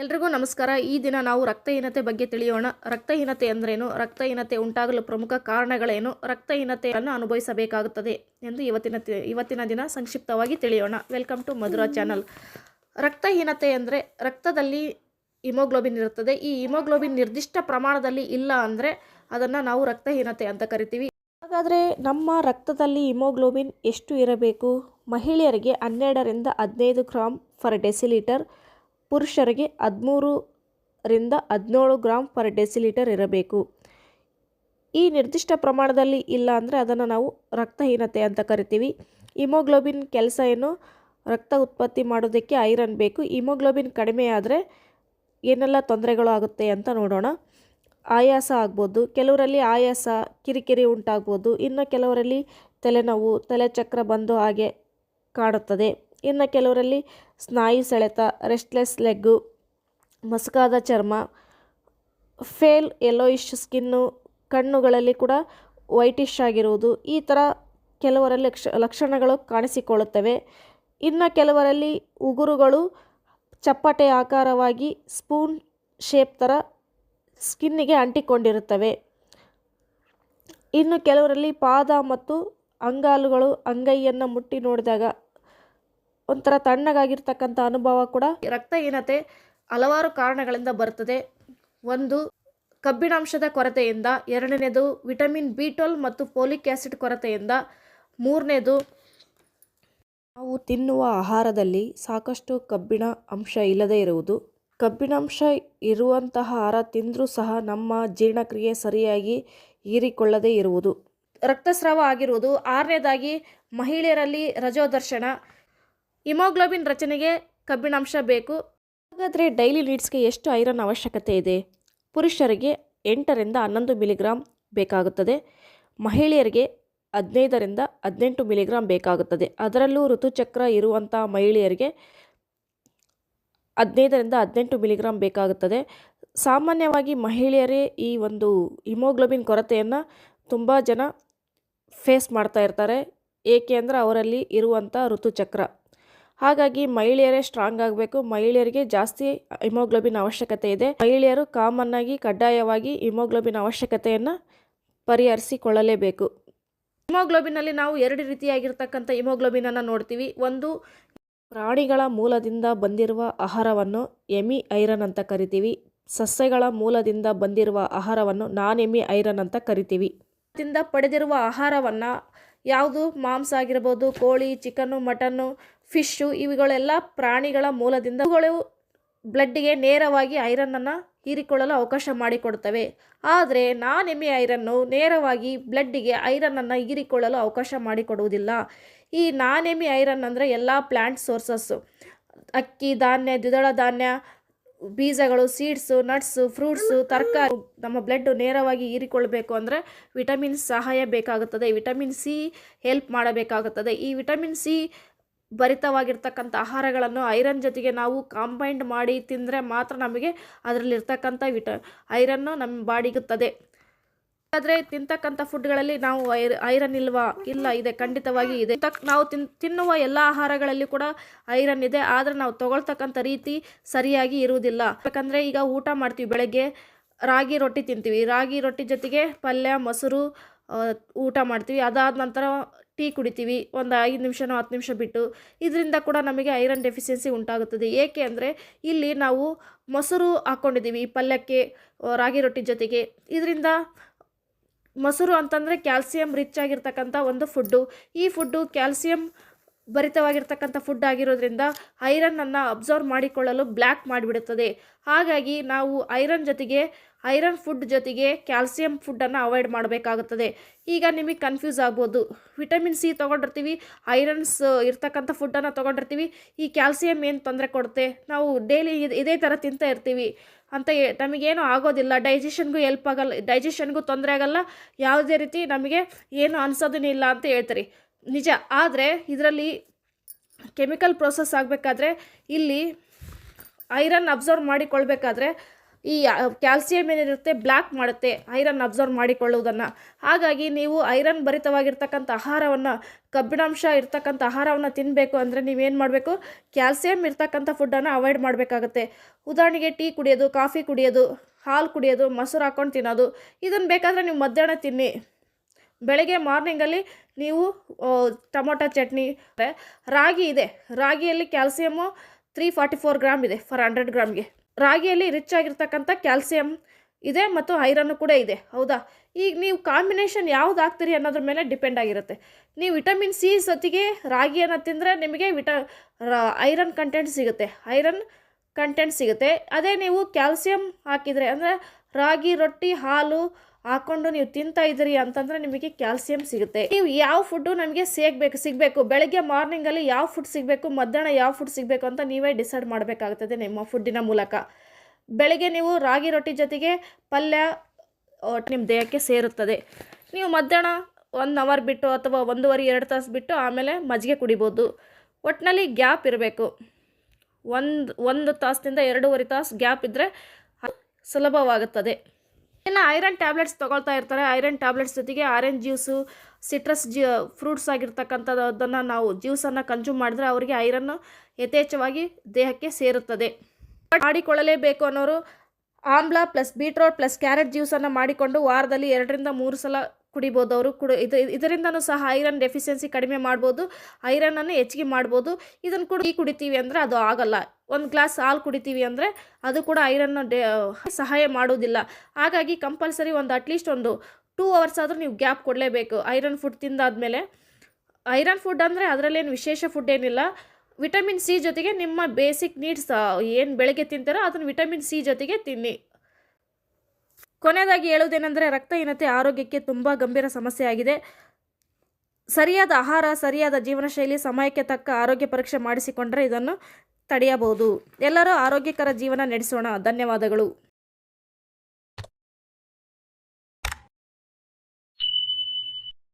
ಎಲ್ರಿಗೂ ನಮಸ್ಕಾರ. ಈ ದಿನ ನಾವು ರಕ್ತಹೀನತೆ ಬಗ್ಗೆ ತಿಳಿಯೋಣ. ರಕ್ತಹೀನತೆ ಅಂದ್ರೇನು? ರಕ್ತಹೀನತೆ ಉಂಟಾಗಲು ಪ್ರಮುಖ ಕಾರಣಗಳೇನು? ರಕ್ತಹೀನತೆಯನ್ನು ಅನುಭವಿಸಬೇಕಾಗುತ್ತದೆ ಎಂದು ಇವತ್ತಿನ ಇವತ್ತಿನ ದಿನ ಸಂಕ್ಷಿಪ್ತವಾಗಿ ತಿಳಿಯೋಣ. Welcome to Madhura channel. ರಕ್ತಹೀನತೆ ಅಂದರೆ ರಕ್ತದಲ್ಲಿ ಹಿಮೋಗ್ಲೋಬಿನ್ ಇರುತ್ತದೆ. ಈ ಹಿಮೋಗ್ಲೋಬಿನ್ ನಿರ್ದಿಷ್ಟ ಪ್ರಮಾಣದಲ್ಲಿ ಇಲ್ಲ ಅಂದರೆ ಅದನ್ನು ನಾವು ರಕ್ತಹೀನತೆ ಅಂತ ಕರಿತೀವಿ. ಹಾಗಾದರೆ ನಮ್ಮ ರಕ್ತದಲ್ಲಿ ಹಿಮೋಗ್ಲೋಬಿನ್ ಎಷ್ಟು ಇರಬೇಕು? ಮಹಿಳೆಯರಿಗೆ ಹನ್ನೆರಡರಿಂದ ಹದಿನೈದು ಗ್ರಾಮ್ ಫರ್ ಡೆಸಿಲೀಟರ್ ಪುರುಷರಿಗೆ ಹದಿಮೂರರಿಂದ ಹದಿನೇಳು ಗ್ರಾಮ್ ಪರ್ ಡೆಸಿಲೀಟರ್ ಇರಬೇಕು. ಈ ನಿರ್ದಿಷ್ಟ ಪ್ರಮಾಣದಲ್ಲಿ ಇಲ್ಲ ಅಂದರೆ ಅದನ್ನು ನಾವು ರಕ್ತಹೀನತೆ ಅಂತ ಕರಿತೀವಿ. ಹಿಮೋಗ್ಲೋಬಿನ್ ಕೆಲಸ ಏನು? ರಕ್ತ ಉತ್ಪತ್ತಿ ಮಾಡೋದಕ್ಕೆ ಐರನ್ ಬೇಕು. ಹಿಮೋಗ್ಲೋಬಿನ್ ಕಡಿಮೆ ಆದರೆ ಏನೆಲ್ಲ ತೊಂದರೆಗಳು ಆಗುತ್ತೆ ಅಂತ ನೋಡೋಣ. ಆಯಾಸ ಆಗ್ಬೋದು. ಕೆಲವರಲ್ಲಿ ಆಯಾಸ, ಕಿರಿಕಿರಿ ಉಂಟಾಗ್ಬೋದು. ಇನ್ನು ಕೆಲವರಲ್ಲಿ ತಲೆನೋವು, ತಲೆಚಕ್ರ ಬಂದು ಹಾಗೆ ಕಾಣುತ್ತದೆ. ಇನ್ನು ಕೆಲವರಲ್ಲಿ ಸ್ನಾಯು ಸೆಳೆತ ರೆಸ್ಟ್ಲೆಸ್ ಲೆಗ್ಗು ಮಸುಕಾದ ಚರ್ಮ, ಫೇಲ್ ಯೆಲ್ಲೋಯಿಶ್ ಸ್ಕಿನ್ನು ಕಣ್ಣುಗಳಲ್ಲಿ ಕೂಡ ವೈಟಿಶ್ ಆಗಿರುವುದು. ಈ ಥರ ಕೆಲವರಲ್ಲಿ ಲಕ್ಷ, ಲಕ್ಷಣಗಳು ಕಾಣಿಸಿಕೊಳ್ಳುತ್ತವೆ. ಇನ್ನು ಕೆಲವರಲ್ಲಿ ಉಗುರುಗಳು ಚಪ್ಪಟೆ ಆಕಾರವಾಗಿ ಸ್ಪೂನ್ ಶೇಪ್ ಥರ ಸ್ಕಿನ್ನಿಗೆ ಅಂಟಿಕೊಂಡಿರುತ್ತವೆ. ಇನ್ನು ಕೆಲವರಲ್ಲಿ ಪಾದ ಮತ್ತು ಅಂಗಾಲುಗಳು, ಅಂಗೈಯನ್ನು ಮುಟ್ಟಿ ನೋಡಿದಾಗ ಒಂಥರ ತಣ್ಣಗಾಗಿರ್ತಕ್ಕಂಥ ಅನುಭವ ಕೂಡ ರಕ್ತಹೀನತೆ ಹಲವಾರು ಕಾರಣಗಳಿಂದ ಬರುತ್ತದೆ. ಒಂದು, ಕಬ್ಬಿಣಾಂಶದ ಕೊರತೆಯಿಂದ, ಎರಡನೇದು, ವಿಟಮಿನ್ ಬಿ ಟ್ವೆಲ್ ಮತ್ತು ಫೋಲಿಕ್ ಆ್ಯಸಿಡ್ ಕೊರತೆಯಿಂದ, ಮೂರನೇದು, ನಾವು ತಿನ್ನುವ ಆಹಾರದಲ್ಲಿ ಸಾಕಷ್ಟು ಕಬ್ಬಿಣ ಅಂಶ ಇಲ್ಲದೇ ಇರುವುದು. ಕಬ್ಬಿಣಾಂಶ ಇರುವಂತಹ ಆಹಾರ ತಿಂದರೂ ಸಹ ನಮ್ಮ ಜೀರ್ಣಕ್ರಿಯೆ ಸರಿಯಾಗಿ ಹೀರಿಕೊಳ್ಳದೇ ಇರುವುದು. ರಕ್ತಸ್ರಾವ ಆಗಿರುವುದು. ಆರನೇದಾಗಿ, ಮಹಿಳೆಯರಲ್ಲಿ ರಜೋದರ್ಶನ. ಹಿಮೋಗ್ಲೋಬಿನ್ ರಚನೆಗೆ ಕಬ್ಬಿಣಾಂಶ ಬೇಕು. ಹಾಗಾದರೆ ಡೈಲಿ ನೀಡ್ಸ್ಗೆ ಎಷ್ಟು ಐರನ್ ಅವಶ್ಯಕತೆ ಇದೆ? ಪುರುಷರಿಗೆ ಎಂಟರಿಂದ ಹನ್ನೊಂದು ಮಿಲಿಗ್ರಾಮ್ ಬೇಕಾಗುತ್ತದೆ. ಮಹಿಳೆಯರಿಗೆ ಹದಿನೈದರಿಂದ ಹದಿನೆಂಟು ಮಿಲಿಗ್ರಾಮ್ ಬೇಕಾಗುತ್ತದೆ. ಅದರಲ್ಲೂ ಋತುಚಕ್ರ ಇರುವಂಥ ಮಹಿಳೆಯರಿಗೆ ಹದಿನೈದರಿಂದ ಹದಿನೆಂಟು ಮಿಲಿಗ್ರಾಮ್ ಬೇಕಾಗುತ್ತದೆ. ಸಾಮಾನ್ಯವಾಗಿ ಮಹಿಳೆಯರೇ ಈ ಒಂದು ಹಿಮೋಗ್ಲೋಬಿನ್ ಕೊರತೆಯನ್ನು ತುಂಬ ಜನ ಫೇಸ್ ಮಾಡ್ತಾ ಇರ್ತಾರೆ. ಏಕೆ ಅಂದರೆ ಅವರಲ್ಲಿ ಇರುವಂಥ ಋತುಚಕ್ರ. ಹಾಗಾಗಿ ಮಹಿಳೆಯರೇ ಸ್ಟ್ರಾಂಗ್ ಆಗಬೇಕು. ಮಹಿಳೆಯರಿಗೆ ಜಾಸ್ತಿ ಹಿಮೋಗ್ಲೋಬಿನ್ ಅವಶ್ಯಕತೆ ಇದೆ. ಮಹಿಳೆಯರು ಕಾಮನ್ ಆಗಿ ಕಡ್ಡಾಯವಾಗಿ ಹಿಮೋಗ್ಲೋಬಿನ್ ಅವಶ್ಯಕತೆಯನ್ನು ಪರಿಹರಿಸಿಕೊಳ್ಳಲೇಬೇಕು. ಹಿಮೋಗ್ಲೋಬಿನಲ್ಲಿ ನಾವು ಎರಡು ರೀತಿಯಾಗಿರ್ತಕ್ಕಂಥ ಹಿಮೋಗ್ಲೋಬಿನನ್ನು ನೋಡ್ತೀವಿ. ಒಂದು ಪ್ರಾಣಿಗಳ ಮೂಲದಿಂದ ಬಂದಿರುವ ಆಹಾರವನ್ನು ಎಮಿ ಐರನ್ ಅಂತ ಕರಿತೀವಿ. ಸಸ್ಯಗಳ ಮೂಲದಿಂದ ಬಂದಿರುವ ಆಹಾರವನ್ನು ನಾನ್ ಎಮಿ ಐರನ್ ಅಂತ ಕರಿತೀವಿ. ಪಡೆದಿರುವ ಆಹಾರವನ್ನು ಯಾವುದು? ಮಾಂಸ ಆಗಿರ್ಬೋದು, ಕೋಳಿ, ಚಿಕನ್ನು, ಮಟನ್ನು, ಫಿಶ್ಶು ಇವುಗಳೆಲ್ಲ ಪ್ರಾಣಿಗಳ ಮೂಲದಿಂದ ಇವುಗಳು ಬ್ಲಡ್ಡಿಗೆ ನೇರವಾಗಿ ಐರನ್ನನ್ನು ಹೀರಿಕೊಳ್ಳಲು ಅವಕಾಶ ಮಾಡಿಕೊಡ್ತವೆ ಆದರೆ ನಾನ್ ಎಮ್ಮೆ ಐರನ್ನು ನೇರವಾಗಿ ಬ್ಲಡ್ಡಿಗೆ ಐರನ್ನನ್ನು ಹೀರಿಕೊಳ್ಳಲು ಅವಕಾಶ ಮಾಡಿಕೊಡುವುದಿಲ್ಲ. ಈ ನಾನ್ ಎಮಿ ಐರನ್ ಅಂದರೆ ಎಲ್ಲ ಪ್ಲ್ಯಾಂಟ್ ಸೋರ್ಸಸ್ಸು. ಅಕ್ಕಿ ಧಾನ್ಯ, ದ್ವಿದಳ ಧಾನ್ಯ ಬೀಜಗಳು ಸೀಡ್ಸು ನಟ್ಸು ಫ್ರೂಟ್ಸು ತರಕಾರಿ ನಮ್ಮ ಬ್ಲಡ್ ನೇರವಾಗಿ ಹೀರಿಕೊಳ್ಬೇಕು ಅಂದರೆ ವಿಟಮಿನ್ ಸಹಾಯ ಬೇಕಾಗುತ್ತದೆ. ವಿಟಮಿನ್ ಸಿ ಹೆಲ್ಪ್ ಮಾಡಬೇಕಾಗುತ್ತದೆ. ಈ ವಿಟಮಿನ್ ಸಿ ಭರಿತವಾಗಿರ್ತಕ್ಕಂಥ ಆಹಾರಗಳನ್ನು ಐರನ್ ಜೊತೆಗೆ ನಾವು ಕಾಂಬೈಂಡ್ ಮಾಡಿ ತಿಂದರೆ ಮಾತ್ರ ನಮಗೆ ಅದರಲ್ಲಿರ್ತಕ್ಕಂಥ ವಿಟ ಐರನ್ನು ನಮ್ಮ ಬಾಡಿಗುತ್ತದೆ ಆದರೆ ತಿಂತಕ್ಕಂಥ ಫುಡ್ಗಳಲ್ಲಿ ನಾವು ಐರ್, ಐರನ್ ಇಲ್ವಾ? ಇಲ್ಲ, ಇದೆ, ಖಂಡಿತವಾಗಿ ಇದೆ. ನಾವು ತಿನ್, ತಿನ್ನುವ ಎಲ್ಲ ಆಹಾರಗಳಲ್ಲಿ ಕೂಡ ಐರನ್ ಇದೆ. ಆದರೆ ನಾವು ತಗೊಳ್ತಕ್ಕಂಥ ರೀತಿ ಸರಿಯಾಗಿ ಇರುವುದಿಲ್ಲ. ಯಾಕಂದರೆ ಈಗ ಊಟ ಮಾಡ್ತೀವಿ, ಬೆಳಗ್ಗೆ ರಾಗಿ ರೊಟ್ಟಿ ತಿಂತೀವಿ. ರಾಗಿ ರೊಟ್ಟಿ ಜೊತೆಗೆ ಪಲ್ಯ, ಮೊಸರು ಊಟ ಮಾಡ್ತೀವಿ. ಅದಾದ ನಂತರ ಟೀ ಕುಡಿತೀವಿ. ಒಂದು ಐದು ನಿಮಿಷನೋ ಹತ್ತು ನಿಮಿಷ ಬಿಟ್ಟು ಇದರಿಂದ ಕೂಡ ನಮಗೆ ಐರನ್ ಡೆಫಿಷಿಯನ್ಸಿ ಉಂಟಾಗುತ್ತದೆ. ಏಕೆ ಅಂದರೆ ಇಲ್ಲಿ ನಾವು ಮೊಸರು ಹಾಕ್ಕೊಂಡಿದ್ದೀವಿ ಪಲ್ಯಕ್ಕೆ ರಾಗಿ ರೊಟ್ಟಿ ಜೊತೆಗೆ. ಇದರಿಂದ ಮೊಸರು ಅಂತಂದರೆ ಕ್ಯಾಲ್ಸಿಯಂ ರಿಚ್ ಆಗಿರ್ತಕ್ಕಂಥ ಒಂದು ಫುಡ್ಡು ಈ ಫುಡ್ಡು ಕ್ಯಾಲ್ಸಿಯಂ ಭರಿತವಾಗಿರ್ತಕ್ಕಂಥ ಫುಡ್ ಆಗಿರೋದ್ರಿಂದ ಐರನ್ನನ್ನು ಅಬ್ಸರ್ವ್ ಮಾಡಿಕೊಳ್ಳಲು ಬ್ಲ್ಯಾಕ್ ಮಾಡಿಬಿಡುತ್ತದೆ. ಹಾಗಾಗಿ ನಾವು ಐರನ್ ಜೊತೆಗೆ ಐರನ್ ಫುಡ್ ಜೊತೆಗೆ ಕ್ಯಾಲ್ಸಿಯಂ ಫುಡ್ಡನ್ನು ಅವಾಯ್ಡ್ ಮಾಡಬೇಕಾಗುತ್ತದೆ. ಈಗ ನಿಮಗೆ ಕನ್ಫ್ಯೂಸ್ ಆಗ್ಬೋದು. ವಿಟಮಿನ್ ಸಿ ತೊಗೊಂಡಿರ್ತೀವಿ ಐರನ್ಸ್ ಇರ್ತಕ್ಕಂಥ ಫುಡ್ಡನ್ನು ತೊಗೊಂಡಿರ್ತೀವಿ, ಈ ಕ್ಯಾಲ್ಸಿಯಂ ಏನು ತೊಂದರೆ ಕೊಡುತ್ತೆ? ನಾವು ಡೈಲಿ ಇದೇ ಥರ ತಿಂತಾ ಇರ್ತೀವಿ. ಅಂತ ನಮಗೇನು ಆಗೋದಿಲ್ಲ. ಡೈಜೆಷನ್ಗೂ ಹೆಲ್ಪ್ ಆಗಲ್ಲ ಡೈಜೆಷನ್ಗೂ ತೊಂದರೆ ಆಗಲ್ಲ. ಯಾವುದೇ ರೀತಿ ನಮಗೆ ಏನು ಅನ್ಸೋದೂ ಇಲ್ಲ ಅಂತ ಹೇಳ್ತಾರೆ. ನಿಜ. ಆದರೆ ಇದರಲ್ಲಿ ಕೆಮಿಕಲ್ ಪ್ರೋಸೆಸ್ ಆಗಬೇಕಾದ್ರೆ ಇಲ್ಲಿ ಐರನ್ ಅಬ್ಸರ್ವ್ ಮಾಡಿಕೊಳ್ಬೇಕಾದ್ರೆ ಈ ಕ್ಯಾಲ್ಸಿಯಂ ಏನಿರುತ್ತೆ ಬ್ಲ್ಯಾಕ್ ಮಾಡುತ್ತೆ ಐರನ್ ಅಬ್ಸರ್ವ್ ಮಾಡಿಕೊಳ್ಳುವುದನ್ನು. ಹಾಗಾಗಿ ನೀವು ಐರನ್ ಭರಿತವಾಗಿರ್ತಕ್ಕಂಥ ಆಹಾರವನ್ನು, ಕಬ್ಬಿಣಾಂಶ ಇರ್ತಕ್ಕಂಥ ಆಹಾರವನ್ನು ತಿನ್ನಬೇಕು ಅಂದರೆ ನೀವೇನು ಮಾಡಬೇಕು? ಕ್ಯಾಲ್ಸಿಯಂ ಇರ್ತಕ್ಕಂಥ ಫುಡ್ಡನ್ನು ಅವಾಯ್ಡ್ ಮಾಡಬೇಕಾಗತ್ತೆ. ಉದಾಹರಣೆಗೆ ಟೀ ಕುಡಿಯೋದು, ಕಾಫಿ ಕುಡಿಯೋದು, ಹಾಲು ಕುಡಿಯೋದು, ಮೊಸರು ಹಾಕ್ಕೊಂಡು ತಿನ್ನೋದು. ಇದನ್ನು ಬೇಕಾದರೆ ನೀವು ಮಧ್ಯಾಹ್ನ ತಿನ್ನಿ. ಬೆಳಗ್ಗೆ ಮಾರ್ನಿಂಗಲ್ಲಿ ನೀವು ಟೊಮೊಟೊ ಚಟ್ನಿ ರಾಗಿ ಇದೆ. ರಾಗಿಯಲ್ಲಿ calcium three forty four gram ಇದೆ ಫಾರ್ ಹಂಡ್ರೆಡ್ ಗ್ರಾಮ್ಗೆ ರಾಗಿಯಲ್ಲಿ ರಿಚ್ ಆಗಿರ್ತಕ್ಕಂಥ ಕ್ಯಾಲ್ಸಿಯಂ ಇದೆ ಮತ್ತು ಐರನ್ನು ಕೂಡ ಇದೆ. ಹೌದಾ? ಈಗ ನೀವು ಕಾಂಬಿನೇಷನ್ ಯಾವ್ದು ಹಾಕ್ತೀರಿ ಅನ್ನೋದ್ರ ಮೇಲೆ ಡಿಪೆಂಡ್ ಆಗಿರುತ್ತೆ. ನೀವು ವಿಟಮಿನ್ ಸಿ ಸತಿಗೆ ರಾಗಿಯನ್ನು ತಿಂದರೆ ನಿಮಗೆ ವಿಟ ಐರನ್ ಕಂಟೆಂಟ್ ಸಿಗುತ್ತೆ. ಐರನ್ ಕಂಟೆಂಟ್ ಸಿಗುತ್ತೆ. ಅದೇ ನೀವು ಕ್ಯಾಲ್ಸಿಯಂ ಹಾಕಿದರೆ ಅಂದರೆ ರಾಗಿ, ರೊಟ್ಟಿ, ಹಾಲು ಹಾಕ್ಕೊಂಡು ನೀವು ತಿಂತಾ ಇದ್ದೀರಿ ಅಂತಂದರೆ ನಿಮಗೆ ಕ್ಯಾಲ್ಸಿಯಂ ಸಿಗುತ್ತೆ. ನೀವು ಯಾವ ಫುಡ್ಡು ನಮಗೆ ಸೇಗ್ಬೇಕು ಸಿಗಬೇಕು? ಬೆಳಗ್ಗೆ ಮಾರ್ನಿಂಗಲ್ಲಿ ಯಾವ ಫುಡ್ ಸಿಗಬೇಕು, ಮಧ್ಯಾಹ್ನ ಯಾವ ಫುಡ್ ಸಿಗಬೇಕು ಅಂತ ನೀವೇ ಡಿಸೈಡ್ ಮಾಡಬೇಕಾಗ್ತದೆ ನಿಮ್ಮ ಫುಡ್ಡಿನ ಮೂಲಕ. ಬೆಳಗ್ಗೆ ನೀವು ರಾಗಿ, ರೊಟ್ಟಿ ಜೊತೆಗೆ ಪಲ್ಯ ನಿಮ್ಮ ದೇಹಕ್ಕೆ ಸೇರುತ್ತದೆ. ನೀವು ಮಧ್ಯಾಹ್ನ ಒನ್ ಅವರ್ ಬಿಟ್ಟು ಅಥವಾ ಒಂದೂವರೆ, ಎರಡು ತಾಸು ಬಿಟ್ಟು ಆಮೇಲೆ ಮಜ್ಜಿಗೆ ಕುಡಿಬೋದು. ಒಟ್ಟಿನಲ್ಲಿ ಗ್ಯಾಪ್ ಇರಬೇಕು. ಒಂದು ಒಂದು ತಾಸಿನಿಂದ ಎರಡೂವರೆ ತಾಸು ಗ್ಯಾಪ್ ಇದ್ದರೆ ಸುಲಭವಾಗುತ್ತದೆ. ಇನ್ನು ಐರನ್ ಟ್ಯಾಬ್ಲೆಟ್ಸ್ ತೊಗೊಳ್ತಾ ಇರ್ತಾರೆ. ಐರನ್ ಟ್ಯಾಬ್ಲೆಟ್ಸ್ ಜೊತೆಗೆ ಆರೆಂಜ್ ಜ್ಯೂಸು, ಸಿಟ್ರಸ್ ಜಿ, ಫ್ರೂಟ್ಸ್ ಆಗಿರ್ತಕ್ಕಂಥದ್ದನ್ನು ನಾವು ಜ್ಯೂಸನ್ನು ಕನ್ಸ್ಯೂಮ್ ಮಾಡಿದ್ರೆ ಅವರಿಗೆ ಐರನ್ನು ಯಥೇಚ್ಛವಾಗಿ ದೇಹಕ್ಕೆ ಸೇರುತ್ತದೆ. ಮಾಡಿಕೊಳ್ಳಲೇಬೇಕು ಅನ್ನೋರು ಆಮ್ಲ ಪ್ಲಸ್ ಬೀಟ್ರೋಟ್ ಪ್ಲಸ್ ಕ್ಯಾರೆಟ್ ಜ್ಯೂಸನ್ನು ಮಾಡಿಕೊಂಡು ವಾರದಲ್ಲಿ ಎರಡರಿಂದ ಮೂರು ಸಲ ಕುಡಿಬೋದು, ಅವರು ಕುಡ ಇದು, ಇದರಿಂದನೂ ಸಹ ಐರನ್ ಡೆಫಿಷಿಯನ್ಸಿ ಕಡಿಮೆ ಮಾಡ್ಬೋದು ಐರನನ್ನು ಹೆಚ್ಚಿಗೆ ಮಾಡ್ಬೋದು. ಇದನ್ನು ಕೂಡ ಈ ಕುಡಿತೀವಿ ಅಂದರೆ ಅದು ಆಗಲ್ಲ. ಒಂದು ಗ್ಲಾಸ್ ಹಾಲು ಕುಡಿತೀವಿ ಅಂದರೆ ಅದು ಕೂಡ ಐರನ್ನ ಡೇ, ಸಹಾಯ ಮಾಡೋದಿಲ್ಲ ಹಾಗಾಗಿ ಕಂಪಲ್ಸರಿ ಒಂದು ಅಟ್ಲೀಸ್ಟ್ ಒಂದು ಟೂ ಅವರ್ಸ್ ಆದರೂ ನೀವು ಗ್ಯಾಪ್ ಕೊಡಲೇಬೇಕು. ಐರನ್ ಫುಡ್ ತಿಂದಾದಮೇಲೆ. ಐರನ್ ಫುಡ್ ಅಂದರೆ ಅದರಲ್ಲೇನು ವಿಶೇಷ ಫುಡ್ ಏನಿಲ್ಲ. ವಿಟಮಿನ್ ಸಿ ಜೊತೆಗೆ ನಿಮ್ಮ ಬೇಸಿಕ್ ನೀಡ್ಸ್ ಏನು ಬೆಳಗ್ಗೆ ತಿಂತಾರೋ ಅದನ್ನು ವಿಟಮಿನ್ ಸಿ ಜೊತೆಗೆ ತಿನ್ನಿ. ಕೊನೆಯದಾಗಿ ಹೇಳುವುದೇನೆಂದರೆ ರಕ್ತಹೀನತೆ ಆರೋಗ್ಯಕ್ಕೆ ತುಂಬ ಗಂಭೀರ ಸಮಸ್ಯೆ ಆಗಿದೆ ಸರಿಯಾದ ಆಹಾರ, ಸರಿಯಾದ ಜೀವನ ಶೈಲಿ ಸಮಯಕ್ಕೆ ತಕ್ಕ ಆರೋಗ್ಯ ಪರೀಕ್ಷೆ ಮಾಡಿಸಿಕೊಂಡರೆ ಇದನ್ನು ತಡೆಯಬಹುದು. ಎಲ್ಲರೂ ಆರೋಗ್ಯಕರ ಜೀವನ ನಡೆಸೋಣ. ಧನ್ಯವಾದಗಳು.